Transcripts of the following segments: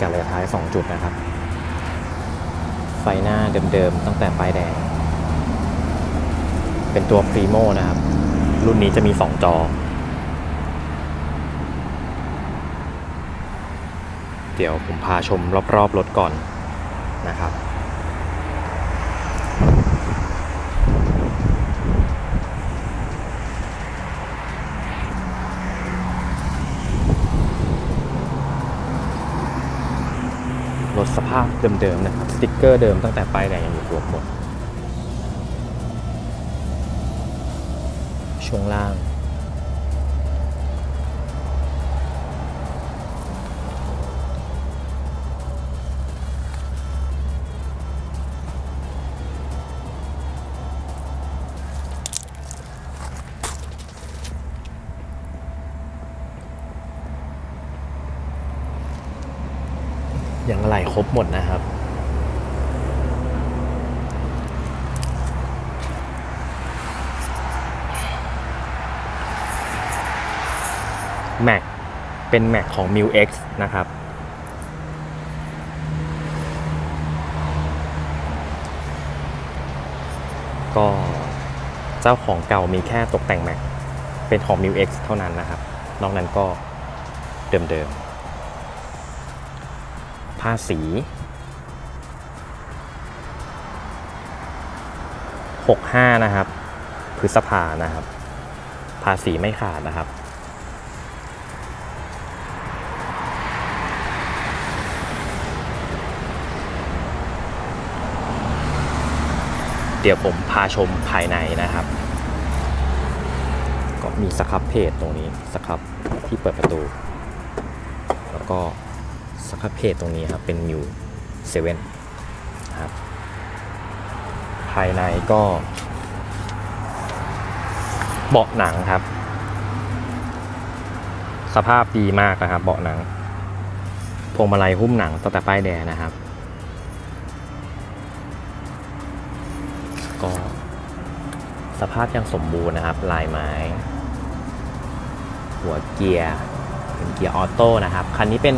การระยะท้าย 2 จุดนะครับ ไฟหน้าเดิมๆตั้งแต่ป้ายแดง เป็นตัวพรีโมนะครับ รุ่นนี้จะมี 2 จอ เดี๋ยวผมพาชมรอบๆรถก่อนนะครับาพเดิมๆนะครับสติกเกอร์เดิมตั้งแต่ป้ายแดงยังอยู่ครบหมดช่วงล่าง รครบหมดนะครับ แม็กเป็นแม็กของ m ิ X นะครับก็เจ้าของเก่ามีแค่ตกแต่งแม็กเป็นของ m ิ X เท่านั้นนะครับ นอกนั้นก็เดิมๆาษี 65 นะครับ พฤษภานะครับ ภาษีไม่ขาดนะครับ เดี๋ยวผมพาชมภายในนะครับ ก็มีสครับเพจตรงนี้สครับที่เปิดประตู แล้วก็ สครับเพจตรงนี้ครับ เป็นมิวเซเว่นนะครับ ภายในก็ เบาะหนังครับ สภาพดีมากนะครับ เบาะหนังพวงมาลัยหุ้มหนังตั้งแต่ป้ายแดงนะครับ ก็สภาพยังสมบูรณ์นะครับ ลายไม้ หัวเกียร์เป็นเกียร์ออโต้นะครับ คันนี้เป็น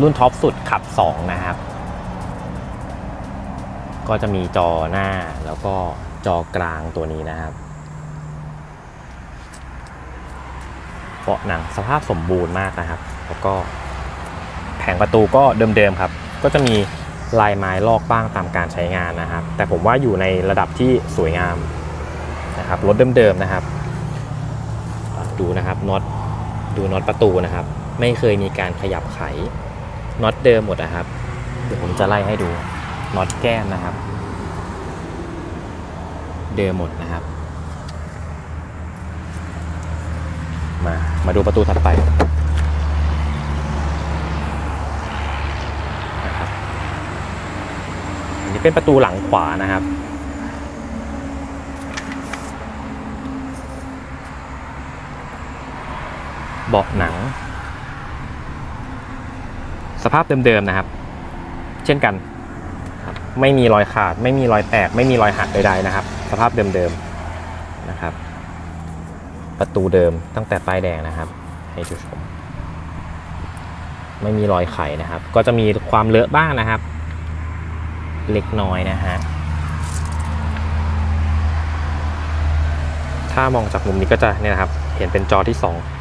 รุ่นท็อปสุดขับ 2 นะครับ ก็จะมีจอหน้าแล้วก็จอกลางตัวนี้นะครับเบาะหนังสภาพสมบูรณ์มากนะครับ แล้วก็แผงประตูก็เดิมๆครับ ก็จะมีลายไม้ลอกบ้างตามการใช้งานนะครับ แต่ผมว่าอยู่ในระดับที่สวยงามนะครับรถเดิมๆนะครับ ดูนะครับน็อตดูน็อตประตูนะครับ ไม่เคยมีการขยับไขน็อตเดิมหมดนะครับ เดี๋ยวผมจะไล่ให้ดูน็อตแก้มนะครับ เดิมหมดนะครับ มามาดูประตูถัดไปนะครับอันนี้เป็นประตูหลังขวานะครับเบาะหนัง สภาพเดิมๆนะครับ เช่นกันไม่มีรอยขาด ไม่มีรอยแตก ไม่มีรอยหักใดๆนะครับ สภาพเดิมๆนะครับ ประตูเดิมตั้งแต่ป้ายแดงนะครับ ให้ดูชม ไม่มีรอยไขนะครับ ก็จะมีความเลอะบ้างนะครับ เล็กน้อยนะฮะถ้ามองจากมุมนี้ก็จะเนี่ยนะครับ เห็นเป็นจอที่ 2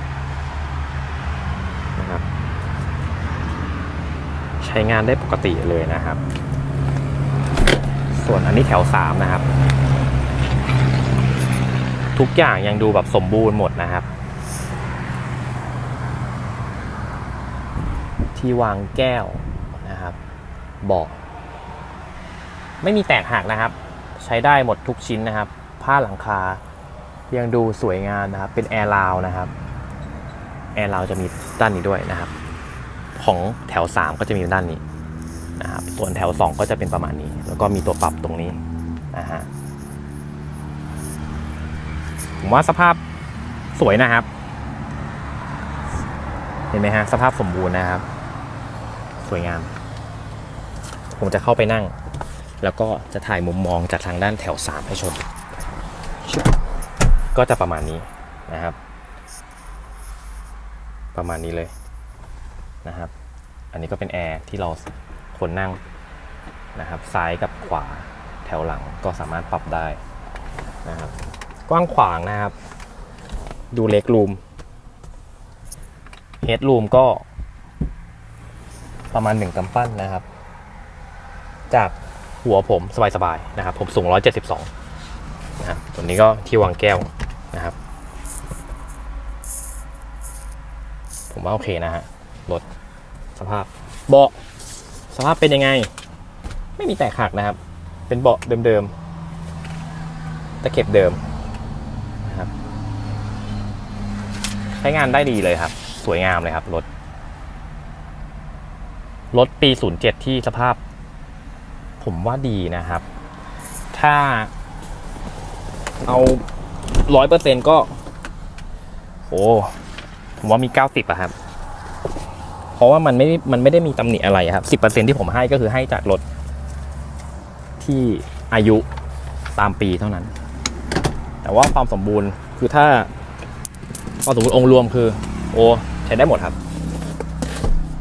ใช้งานได้ปกติเลยนะครับ ส่วนอันนี้แถว 3 นะครับ ทุกอย่างยังดูแบบสมบูรณ์หมดนะครับ ที่วางแก้วนะครับเบาะไม่มีแตกหักนะครับ ใช้ได้หมดทุกชิ้นนะครับ ผ้าหลังคายังดูสวยงามนะครับ เป็นแอร์ราวนะครับ แอร์เราจะมีด้านนี้ด้วยนะครับ ของแถว 3 ก็จะมีด้านนี้นะครับส่วนแถว 2 ก็จะเป็นประมาณนี้ แล้วก็มีตัวปรับตรงนี้นะฮะผมว่าสภาพสวยนะครับ เห็นไหมฮะสภาพสมบูรณ์นะครับ สวยงาม ผมจะเข้าไปนั่ง แล้วก็จะถ่ายมุมมองจากทางด้านแถว 3 ให้ชม ก็จะประมาณนี้นะครับ ประมาณนี้เลย นะครับ อันนี้ก็เป็นแอร์ที่เราคนนั่งนะครับซ้ายกับขวาแถวหลังก็สามารถปรับได้นะครับกว้างขวางนะครับ ดูเล็กรูมเฮดรูมก็ประมาณหนึ่งกำปั้นนะครับ จากหัวผมสบายๆนะครับ ผมสูง 172นะครับตัวนี้ก็ที่วางแก้วนะครับ ผมว่าโอเคนะฮะ รถสภาพเบาะสภาพเป็นยังไง ไม่มีแตกหักนะครับ เป็นเบาะเดิมๆตะเข็บเดิมนะครับ ใช้งานได้ดีเลยครับ สวยงามเลยครับรถรถปี 07 ที่สภาพ ผมว่าดีนะครับ ถ้า เอาร้อยเปอร์เซ็นก็ โอ้ผมว่ามี 90อะครับ เพราะว่ามันไม่ได้มันไม่ได้มีตำหนิอะไรครับ10%ที่ผมให้ก็คือให้จากรถที่อายุตามปีเท่านั้น แต่ว่าความสมบูรณ์คือถ้าความสมบูรณ์องค์รวมคือ โอ้ใช้ได้หมดครับ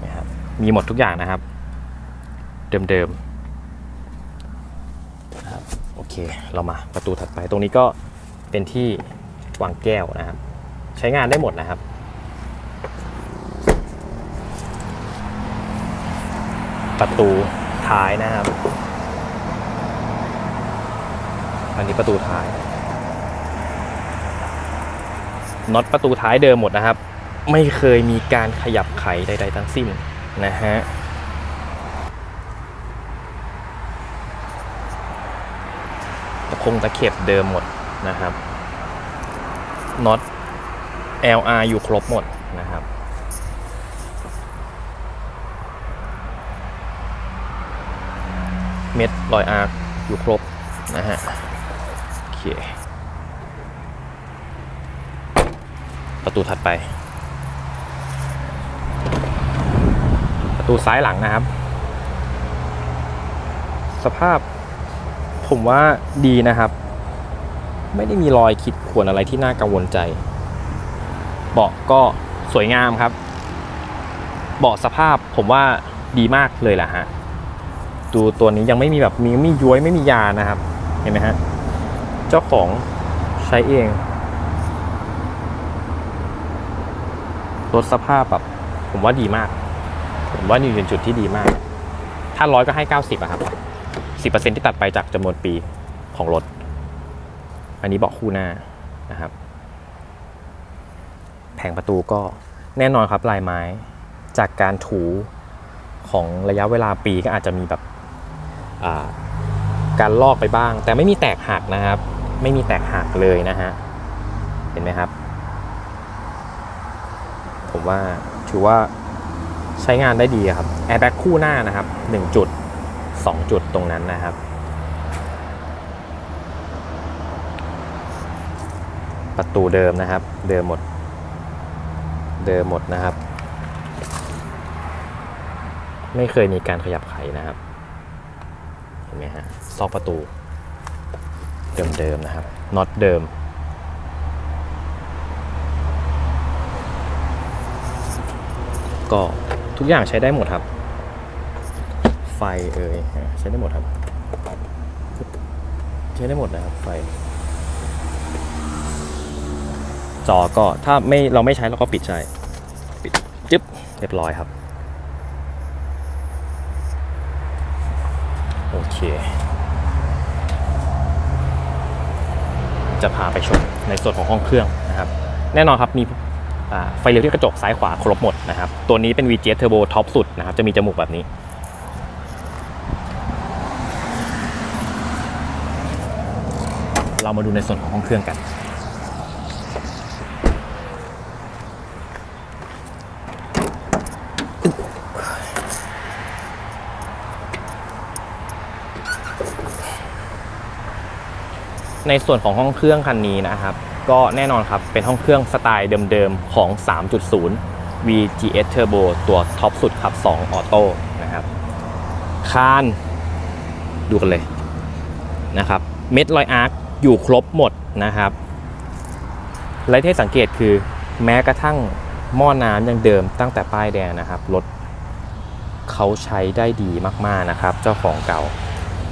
นะครับ มีหมดทุกอย่างนะครับ เดิมๆนะครับโอเค เรามาประตูถัดไปตรงนี้ก็เป็นที่วางแก้วนะครับ ใช้งานได้หมดนะครับ ประตูท้ายนะครับ อันนี้ประตูท้าย น็อตประตูท้ายเดิมหมดนะครับ ไม่เคยมีการขยับไขใด ๆ ทั้งสิ้นนะฮะตะคงตะเข็บเดิมหมดนะครับน็อต LR อยู่ครบหมดนะครับ เม็ดรอยอาร์คอยู่ครบนะฮะโอเคประตูถัดไป ประตูซ้ายหลังนะครับ สภาพผมว่าดีนะครับ ไม่ได้มีรอยขีดข่วนอะไรที่น่ากังวลใจ เบาะก็สวยงามครับ เบาะสภาพผมว่าดีมากเลยแหละฮะ ดูตัวนี้ยังไม่มีแบบมีไม่มีย้วยไม่มียานะครับ เห็นไหมฮะ เจ้าของใช้เองรถสภาพแบบผมว่าดีมาก ผมว่าอยู่ในจุดที่ดีมาก ถ้าร้อยก็ให้ 90อะครับ 10%ที่ตัดไปจากจำนวนปีของรถ อันนี้เบาะคู่หน้านะครับ แผงประตูก็แน่นอนครับลายไม้ จากการถูของระยะเวลาปีก็อาจจะมีแบบ การลอกไปบ้าง แต่ไม่มีแตกหักนะครับ ไม่มีแตกหักเลยนะฮะเห็นไหมครับ ผมว่าถือว่าใช้งานได้ดีครับแอร์แบ็กคู่หน้านะครับ1จุด2จุดตรงนั้นนะครับประตูเดิมนะครับ เดิมหมด เดิมหมดนะครับ ไม่เคยมีการขยับไขนะครับ เห็นไหมฮะซอกประตู เดิมๆนะครับน็อตเดิมก็ทุกอย่างใช้ได้หมดครับ ไฟเอ่ยใช้ได้หมดครับ ใช้ได้หมดนะครับไฟ จอก็ถ้าไม่เราไม่ใช้เราก็ปิดใช่ปิดจึ๊บเรียบร้อยครับ โอ เค จะพาไปชมในส่วนของห้องเครื่องนะครับ แน่นอนครับมีไฟเลี้ยวที่กระจกซ้ายขวาครบหมดนะครับ ตัวนี้เป็น VGS Turbo ท็อปสุดนะครับ จะมีจมูกแบบนี้ เรามาดูในส่วนของห้องเครื่องกัน ในส่วนของห้องเครื่องคันนี้นะครับ ก็แน่นอนครับ เป็นห้องเครื่องสไตล์เดิมๆของ 3.0 VGS Turbo ตัวท็อปสุดครับ 2 ออโต้นะครับ คานดูกันเลยนะครับ เม็ดรอยอาร์คอยู่ครบหมดนะครับ และที่สังเกตคือแม้กระทั่งหม้อน้ำยังเดิมตั้งแต่ป้ายแดงนะครับ รถเขาใช้ได้ดีมากๆนะครับ เจ้าของเก่า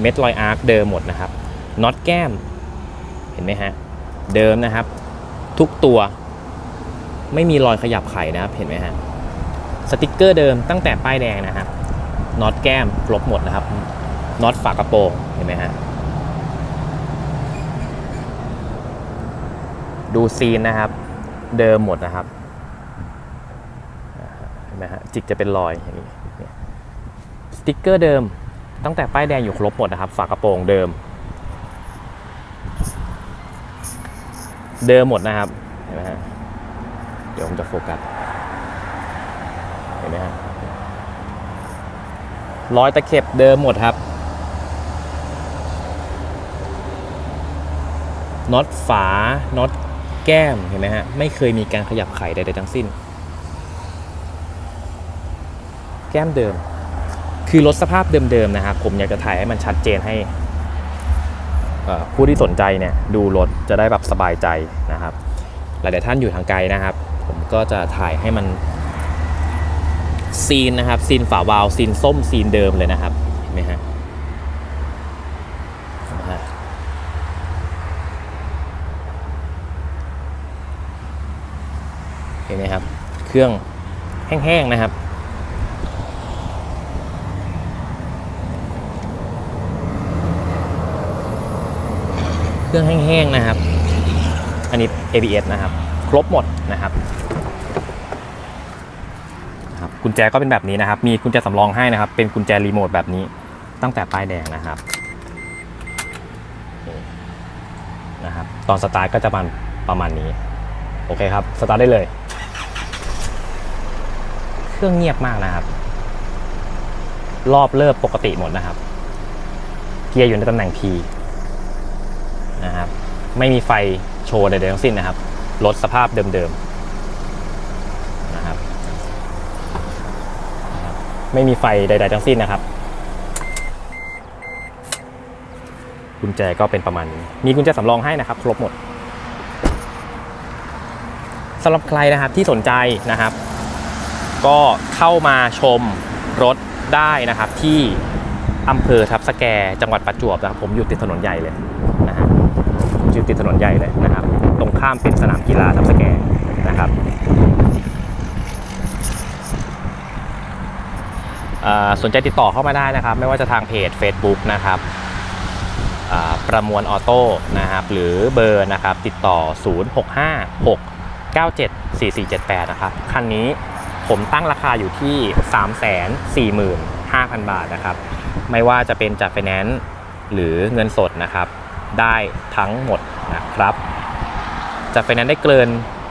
เม็ดลอยอาร์คเดิมหมดนะครับน็อตแก้ม เห็นไหมฮะ เดิมนะครับ ทุกตัวไม่มีรอยขยับไขนะครับ เห็นไหมฮะ สติกเกอร์เดิมตั้งแต่ป้ายแดงนะครับน็อตแก้มครบหมดนะครับน็อตฝากระโปรงเห็นไหมฮะ ดูซีนนะครับ เดิมหมดนะครับเห็นไหมฮะจิกจะเป็นรอยอย่างนี้สติกเกอร์เดิมตั้งแต่ป้ายแดงอยู่ครบหมดนะครับ ฝากระโปรงเดิม เดิมหมดนะครับเห็นไหมฮะเดี๋ยวผมจะโฟกัสเห็นไหมฮะร้อยตะเข็บเดิมหมดครับน็อตฝาน็อตแก้มเห็นไหมฮะไม่เคยมีการขยับไขใดๆทั้งสิ้น แก้มเดิม คือรถสภาพเดิมๆนะครับ ผมอยากจะถ่ายให้มันชัดเจนให้ ผู้ที่สนใจเนี่ยดูรถจะได้แบบสบายใจนะครับ หลายๆท่านอยู่ทางไกลนะครับ ผมก็จะถ่ายให้มันซีนนะครับซีนฝาวาล์วซีนส้มซีนเดิมเลยนะครับเห็นไหมฮะเห็นไหมครับ เครื่องแห้งๆนะครับ รื่องแห้งๆนะครับ อันนี้ ABS นะครับ ครบหมดนะครับครับกุญแจก็เป็นแบบนี้นะครับ มีกุญแจสำรองให้นะครับ เป็นกุญแจรีโมทแบบนี้ตั้งแต่ป้ายแดงนะครับนะครับตอนสตาร์ทก็จะประมาณประมาณนี้ โอเคครับ สตาร์ทได้เลย เครื่องเงียบมากนะครับ รอบเลิบปกติหมดนะครับ เกียร์อยู่ในตำแหน่ง P นะครับไม่มีไฟโชว์ใดๆทั้งสิ้นนะครับรถสภาพเดิมๆนะครับนะครับไม่มีไฟใด ๆ ทั้งสิ้นนะครับกุญแจก็เป็นประมาณนี้มีกุญแจสำรองให้นะครับครบหมดสำหรับใครนะครับที่สนใจนะครับ ก็เข้ามาชมรถได้นะครับที่อำเภอทับสแกจังหวัดประจวบนะครับผมอยู่ติดถนนใหญ่เลย ติดถนนใหญ่เลยนะครับ ตรงข้ามเป็นสนามกีฬาทับสแกนะครับสนใจติดต่อเข้ามาได้นะครับ ไม่ว่าจะทางเพจ Facebook นะครับประมวลออโต้นะครับหรือเบอร์นะครับติดต่อ 0656974478 นะครับ คันนี้ผมตั้งราคาอยู่ที่ 345,000 บาทนะครับ ไม่ว่าจะเป็นจากไฟแนนซ์หรือเงินสดนะครับ ได้ทั้งหมดนะครับจากไฟแนนซ์ได้เกิน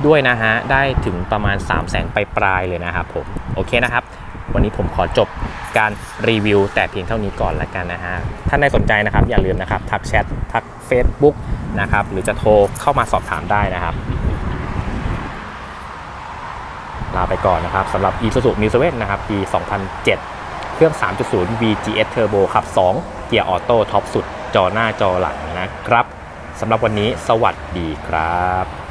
ด้วยนะฮะ ได้ถึงประมาณ 3 0 0แสนไปปลายๆเลยนะครับผม โอเคนะครับ วันนี้ผมขอจบการรีวิว แต่เพียงเท่านี้ก่อนละกันนะฮะ ท่านใดสนใจนะครับ อย่าลืมนะครับ ทักแชท ทัก Facebook นะครับ หรือจะโทรเข้ามาสอบถามได้นะครับ ลาไปก่อนนะครับสำหรับ Isuzu New 7นะครับ ปี 2007 เครื่อง 3.0 VGS Turbo ขับ 2 เกียร์ออโต้ท็อปสุด จอหน้าจอหลังนะครับสำหรับวันนี้สวัสดีครับ